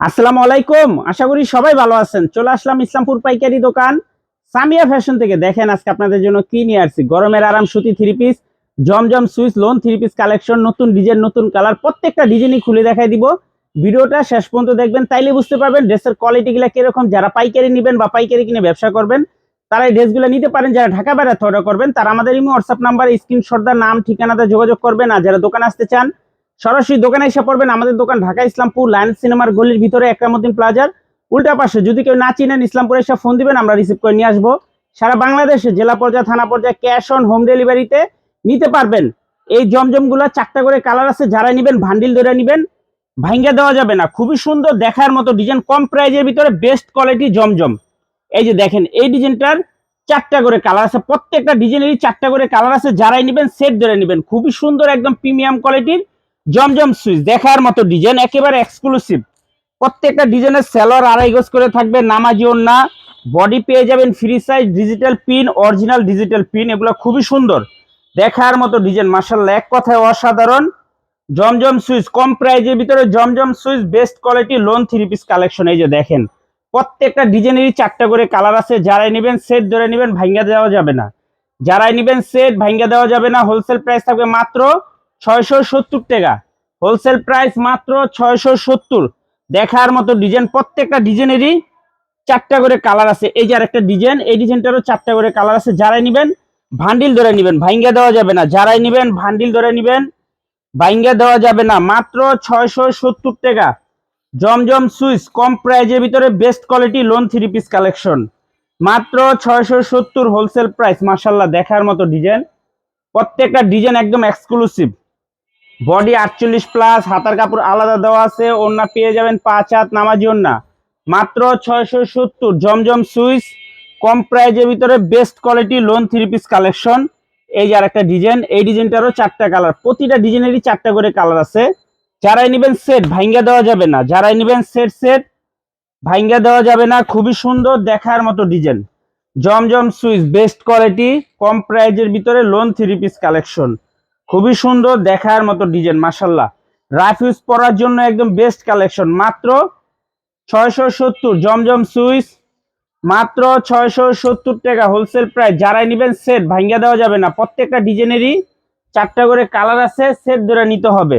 আসসালামু আলাইকুম। আশা করি সবাই ভালো আছেন। চলে আসলাম ইসলামপুর পাইকারি দোকান। সামিয়া ফ্যাশন থেকে দেখেন আজকে আপনাদের জন্য কি নিয়ে আসছি। গরমের আরাম সুতি three piece Zamzam Swiss lawn three piece collection নতুন ডিজাইন নতুন কালার প্রত্যেকটা ডিজাইনই খুলে দেখাই দিব। ভিডিওটা শেষ পর্যন্ত দেখবেন, তাইলে বুঝতে পারবেন ড্রেসের কোয়ালিটিগুলো কীরকম। যারা পাইকারি নেবেন বা পাইকারি কিনে ব্যবসা করবেন, তারা এই ড্রেসগুলো নিতে পারেন। যারা ঢাকা বেড়াতে অর্ডার করবেন, তারা আমাদের ইমো হোয়াটসঅ্যাপ নাম্বার স্ক্রিনশটদার নাম ঠিকানাতে যোগাযোগ করবেন। আর যারা দোকানে আসতে চান সরাসরি দোকানে এসে পড়বেন আমাদের দোকান ঢাকা ইসলামপুর লায়ন সিনেমার গলির ভিতরে একরামুদ্দিন প্লাজার। উল্টা পাশে যদি কেউ না চিনেন ইসলামপুরে এসে ফোন দিবেন, আমরা রিসিভ করে নিয়ে আসব। সারা বাংলাদেশে জেলা পর্যায়ে, থানা পর্যায়ে ক্যাশ অন হোম ডেলিভারিতে নিতে পারবেন। এই জমজমগুলো চারটা করে কালার আছে যারা নিবেন ভান্ডিল ধরে নিবেন ভাঙ্গা দেওয়া যাবে না। খুবই সুন্দর দেখার মতো ডিজাইন, কম প্রাইজের ভিতরে বেস্ট কোয়ালিটি জমজম। এই যে দেখেন, এই ডিজাইনটার চারটা করে কালার আছে, প্রত্যেকটা ডিজাইনেরই চারটা করে কালার আছে, যারাই নিবেন সেট ধরে নিবেন। খুবই সুন্দর, একদম প্রিমিয়াম কোয়ালিটির জমজম সুইচ দেখার মতো ডিজাইন একেবারে এক্সক্লুসিভ প্রত্যেকটা ডিজাইনের সেলর আড়াই গজ করে থাকবে নামাজি না। বডি পেয়ে যাবেন free size digital pin original digital pin এগুলো খুবই সুন্দর। দেখার মতো ডিজাইন মার্শাল্লাহ এক কথায় অসাধারণ। জমজম সুইচ কম প্রাইজের ভিতরে Zamzam Swiss best quality lawn three piece collection এই যে দেখেন। প্রত্যেকটা ডিজাইনেরই চারটা করে কালার আছে, যারাই নেবেন সেট ধরে নেবেন, ভাঙ্গা দেওয়া যাবে না। যারাই নেবেন সেট ভাঙ্গা দেওয়া যাবে না হোলসেল প্রাইস থাকবে মাত্র ছয়শো সত্তর টাকা। হোলসেল প্রাইস মাত্র ছয়শো সত্তর। দেখার মতো ডিজাইন প্রত্যেকটা ডিজাইনেরই চারটা করে কালার আছে। এই যে আরেকটা ডিজাইন এই ডিজাইনটারও চারটা করে কালার আছে। যারাই নিবেন ভান্ডিল ধরে নিবেন ভাঙ্গা দেওয়া যাবে না। যারাই নিবেন ভান্ডিল ধরে নিবেন ভাঙ্গা দেওয়া যাবে না। মাত্র ছয়শো সত্তর টাকা। জমজম সুইচ, কম প্রাইজের ভিতরে best quality lawn three piece collection মাত্র ছয়শো সত্তর হোলসেল প্রাইস মার্শাল্লাহ দেখার মতো ডিজাইন প্রত্যেকটা ডিজাইন একদম এক্সক্লুসিভ বডি আটচল্লিশ প্লাস হাতার কাপড় আলাদা দেওয়া আছে ওন্না পেয়ে যাবেন পাঁচ হাত নামাজি ওন্না মাত্র ছয়শো সত্তর, জমজম সুইচ, কম প্রাইজের ভিতরে best quality lawn three piece collection এই যে আরেকটা ডিজাইন এই ডিজাইনটারও চারটা কালার প্রতিটা ডিজাইনেরই চারটা করে কালার আছে। যারাই নেবেন সেট ভাঙ্গা দেওয়া যাবে না। যারাই নেবেন সেট সেট ভাঙ্গা দেওয়া যাবে না। খুবই সুন্দর দেখার মতো design Zamzam Swiss best quality কম প্রাইজের ভিতরে লোন থ্রি পিস কালেকশন খুবই সুন্দর দেখার মতো ডিজাইন মাসাল্লাহ রাফ ইউজ পরার জন্য একদম বেস্ট কালেকশন মাত্র ছয়শো সত্তর, জমজম সুইচ, মাত্র ছয়শো সত্তর টাকা হোলসেল প্রাইস যারাই নেবেন সেট ভাঙ্গা দেওয়া যাবে না। প্রত্যেকটা ডিজাইনেরই চারটা করে কালার আছে সেট ধরে নিতে হবে।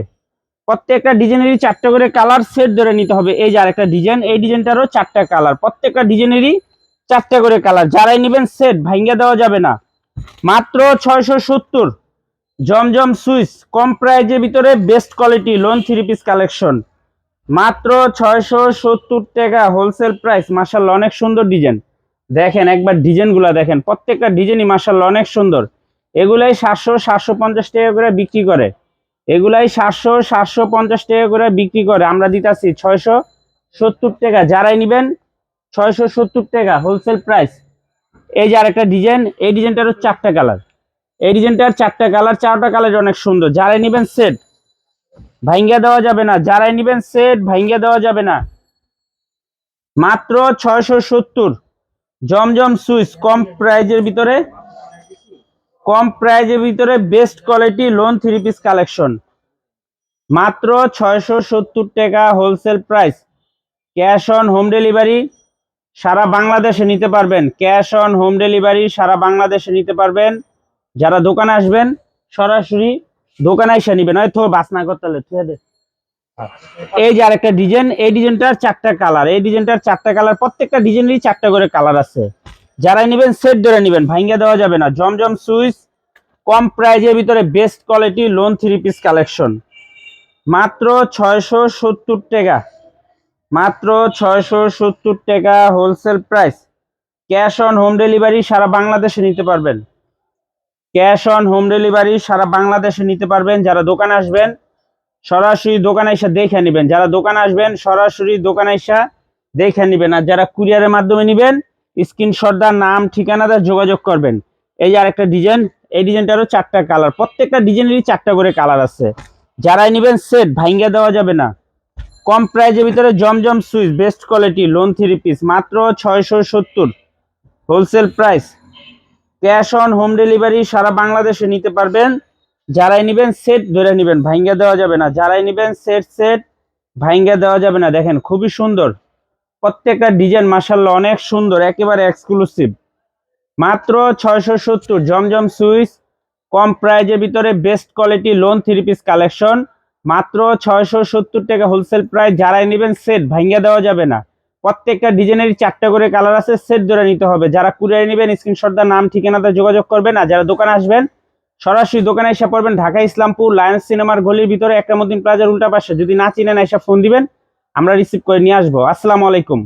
প্রত্যেকটা ডিজাইনেরই চারটা করে কালার সেট ধরে নিতে হবে। এই যে আরেকটা ডিজাইন এই ডিজাইনটারও চারটা কালার প্রত্যেকটা ডিজাইনেরই চারটা করে কালার যারাই নেবেন সেট ভাঙ্গা দেওয়া যাবে না। মাত্র ছয়শো সত্তর। জমজম সুইচ কম প্রাইজের ভিতরে best quality lawn three piece collection. মাত্র ছয়শো সত্তর টাকা হোলসেল প্রাইস মার্শাল্লাহ অনেক সুন্দর ডিজাইন। দেখেন, একবার ডিজাইনগুলো দেখেন, প্রত্যেকটা ডিজাইনই মার্শাল্লাহ অনেক সুন্দর। এগুলাই সাতশো সাতশো পঞ্চাশ টাকা করে বিক্রি করে। এগুলাই সাতশো সাতশো পঞ্চাশ টাকা করে বিক্রি করে। আমরা দিতাছি ছয়শো সত্তর টাকা। যারাই নেবেন, ছয়শো সত্তর টাকা হোলসেল প্রাইস। এই যে আরেকটা ডিজাইন, এই ডিজাইনটারও চারটা কালার। এই ডিজাইনটার চারটা কালার চারটা কালার অনেক সুন্দর। যারাই নেবেন সেট ভাঙ্গা দেওয়া যাবে না। যারাই নেবেন সেট ভাঙ্গা দেওয়া যাবে না। মাত্র ছয়শো সত্তর। জমজম সুইচ, কম প্রাইজের ভিতরে, কম প্রাইজের ভিতরে best quality lawn three piece collection মাত্র ছয়শো সত্তর টাকা wholesale price cash on home delivery সারা বাংলাদেশে নিতে পারবেন। ক্যাশ অন হোম ডেলিভারি সারা বাংলাদেশে নিতে পারবেন। যারা দোকানে আসবেন, সরাসরি দোকানে এসে নিবেন। হয়তো বাস না করতে ঠিক এই যে আরেকটা ডিজাইন, এই ডিজাইনটার চারটা কালার। এই ডিজাইনটার চারটা কালার, প্রত্যেকটা ডিজাইনেরই চারটা করে কালার আছে। যারাই নেবেন, সেট ধরে নেবেন ভাঙ্গা দেওয়া যাবে না। জমজম সুইচ, কম প্রাইজের ভিতরে best quality lawn three piece collection. মাত্র ছয়শো সত্তর টাকা। মাত্র ছয়শো সত্তর টাকা wholesale price. Cash on home delivery সারা বাংলাদেশে নিতে পারবেন। ক্যাশ অন হোম ডেলিভারি সারা বাংলাদেশে নিতে পারবেন। যারা দোকানে আসবেন, সরাসরি দোকানে এসে দেখে নেবেন। যারা দোকানে আসবেন, সরাসরি দোকানে এসে দেখে নেবেন। আর যারা কুরিয়ারের মাধ্যমে নেবেন স্ক্রিনশটদার নাম ঠিকানাটা যোগাযোগ করবেন। এই যে আরেকটা ডিজাইন, এই ডিজাইনটারও চারটা কালার। প্রত্যেকটা ডিজাইনেরই চারটা করে কালার আছে। যারাই নেবেন, সেট ভাঙ্গা দেওয়া যাবে না। কম প্রাইজের ভিতরে Zamzam Swiss, best quality, lawn three piece, মাত্র ছয়শো সত্তর। Wholesale price cash on home delivery সারা বাংলাদেশে নিতে পারবেন। যারাই নেবেন সেট ধরে নেবেন ভাঙ্গা দেওয়া যাবে না। যারাই নেবেন সেট সেট ভাইঙ্গা দেওয়া যাবে না। দেখেন, খুবই সুন্দর। প্রত্যেকটা ডিজাইন মাসাল্লাহ অনেক সুন্দর, একেবারে এক্সক্লুসিভ মাত্র ছয়শো সত্তর, জমজম সুইচ, কম প্রাইজের ভিতরে best quality lawn three piece collection মাত্র ছয়শো সত্তর টাকা হোলসেল প্রাইস যারাই নেবেন সেট ভাঙ্গা দেওয়া যাবে না। প্রত্যেকটা ডিজাইনের চারটা করে কালার আছে সেট ধরে নিতে হবে। যারা কুরিয়ারে নেবেন স্ক্রিনশটদার নাম, ঠিকানাতে যোগাযোগ করবেন আর যারা দোকানে আসবেন, সরাসরি দোকানে এসে পড়বেন ঢাকা, ইসলামপুর, লায়ন্স সিনেমার গলির ভিতরে একটা মদিন প্লাজার উল্টা পাশে। যদি না চিনেন, এসে ফোন দিবেন, আমরা রিসিভ করে নিয়ে আসব। আসসালামু আলাইকুম।